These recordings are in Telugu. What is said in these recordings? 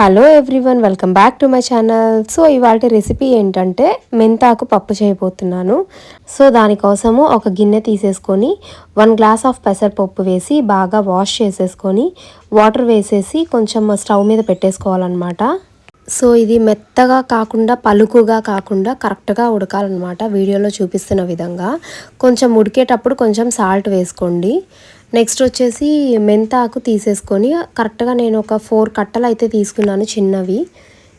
Hello everyone welcome back to my channel so ఇవాళ రెసిపీ ఏంటంటే మెంతాకు పప్పు చేయబోతున్నాను. సో దానికోసము ఒక గిన్నె తీసేసుకొని వన్ గ్లాస్ ఆఫ్ పెసరపప్పు వేసి బాగా వాష్ చేసేసుకొని వాటర్ వేసేసి కొంచెం స్టవ్ మీద పెట్టేసుకోవాలన్నమాట. సో ఇది మెత్తగా కాకుండా పలుకుగా కాకుండా కరెక్ట్గా ఉడకాలన్నమాట. వీడియోలో చూపిస్తున్న విధంగా. కొంచెం ఉడికేటప్పుడు కొంచెం సాల్ట్ వేసుకోండి. నెక్స్ట్ వచ్చేసి మెంతాకు తీసేసుకొని కరెక్ట్గా నేను ఒక ఫోర్ కట్టలు అయితే తీసుకున్నాను చిన్నవి.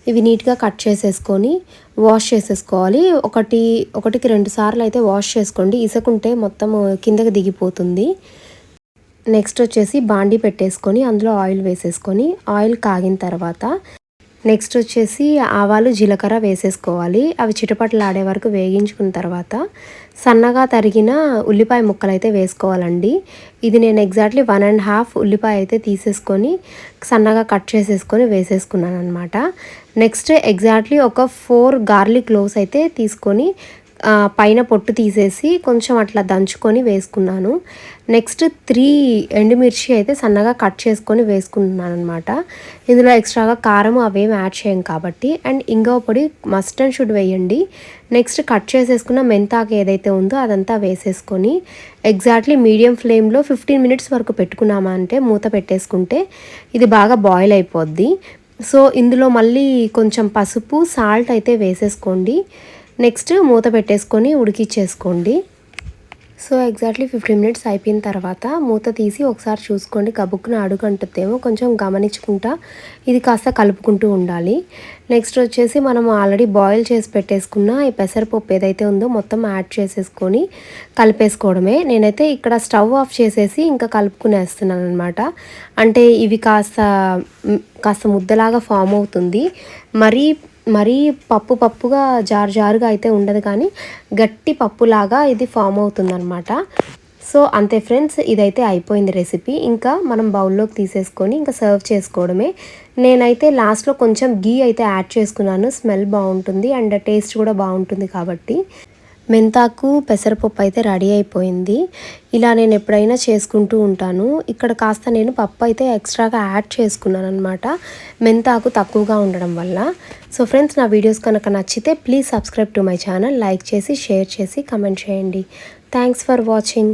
ఇవి నీట్గా కట్ చేసేసుకొని వాష్ చేసేసుకోవాలి. ఒకటి ఒకటికి రెండు సార్లు అయితే వాష్ చేసుకోండి. ఇసుకుంటే మొత్తం కిందకి దిగిపోతుంది. నెక్స్ట్ వచ్చేసి బాండీ పెట్టేసుకొని అందులో ఆయిల్ వేసేసుకొని ఆయిల్ కాగిన తర్వాత నెక్స్ట్ వచ్చేసి ఆవాలు జీలకర్ర వేసేసుకోవాలి. అవి చిటపటలాడే వరకు వేగించుకున్న తర్వాత సన్నగా తరిగిన ఉల్లిపాయ ముక్కలు అయితే వేసుకోవాలండి. ఇది నేను ఎగ్జాక్ట్లీ వన్ అండ్ హాఫ్ ఉల్లిపాయ అయితే తీసేసుకొని సన్నగా కట్ చేసేసుకొని వేసేసుకున్నాను అనమాట నెక్స్ట్ ఎగ్జాక్ట్లీ ఒక ఫోర్ గార్లిక్ క్లోవ్స్ అయితే తీసుకొని పైన పొట్టు తీసేసి కొంచెం అట్లా దంచుకొని వేసుకున్నాను. నెక్స్ట్ త్రీ ఎండుమిర్చి అయితే సన్నగా కట్ చేసుకొని వేసుకుంటున్నాను అనమాట ఇందులో ఎక్స్ట్రాగా కారం అవేం యాడ్ చేయం కాబట్టి. అండ్ ఇంగవ పొడి మస్ట్ అండ్ షుడ్ వేయండి. నెక్స్ట్ కట్ చేసేసుకున్న మెంతాకు ఏదైతే ఉందో అదంతా వేసేసుకొని ఎగ్జాక్ట్లీ మీడియం ఫ్లేమ్లో ఫిఫ్టీన్ మినిట్స్ వరకు పెట్టుకున్నామా అంటే మూత పెట్టేసుకుంటే ఇది బాగా బాయిల్ అయిపోద్ది. సో ఇందులో మళ్ళీ కొంచెం పసుపు సాల్ట్ అయితే వేసేసుకోండి. నెక్స్ట్ మూత పెట్టేసుకొని ఉడికిచ్చేసుకోండి. సో ఎగ్జాక్ట్లీ ఫిఫ్టీన్ మినిట్స్ అయిపోయిన తర్వాత మూత తీసి ఒకసారి చూసుకోండి. కబుక్కున అడుగంటుతేమో కొంచెం గమనించుకుంటా ఇది కాస్త కలుపుకుంటూ ఉండాలి. నెక్స్ట్ వచ్చేసి మనం ఆల్రెడీ బాయిల్ చేసి పెట్టేసుకున్న ఈ పెసరపప్పు ఏదైతే ఉందో మొత్తం యాడ్ చేసేసుకొని కలిపేసుకోవడమే. నేనైతే ఇక్కడ స్టవ్ ఆఫ్ చేసేసి ఇంకా కలుపుకునేస్తున్నాను అనమాట అంటే ఇవి కాస్త కాస్త ముద్దలాగా ఫామ్ అవుతుంది. మరీ మరీ పప్పు పప్పుగా జారు జారుగా అయితే ఉండదు కానీ గట్టి పప్పులాగా ఇది ఫామ్ అవుతుందన్నమాట. సో అంతే ఫ్రెండ్స్ ఇదైతే అయిపోయింది రెసిపీ. ఇంకా మనం బౌల్లోకి తీసేసుకొని ఇంకా సర్వ్ చేసుకోవడమే. నేనైతే లాస్ట్లో కొంచెం గీ అయితే యాడ్ చేసుకున్నాను. స్మెల్ బాగుంటుంది అండ్ టేస్ట్ కూడా బాగుంటుంది కాబట్టి. మెంతాకు పెసరపప్పు అయితే రెడీ అయిపోయింది. ఇలా నేను ఎప్పుడైనా చేసుకుంటూ ఉంటాను. ఇక్కడ కాస్త నేను పప్పు అయితే ఎక్స్ట్రాగా యాడ్ చేసుకున్నాను అనమాట మెంతాకు తక్కువగా ఉండడం వల్ల. సో ఫ్రెండ్స్ నా వీడియోస్ కనుక నచ్చితే please subscribe to my channel like చేసి షేర్ చేసి కమెంట్ చేయండి. Thanks for watching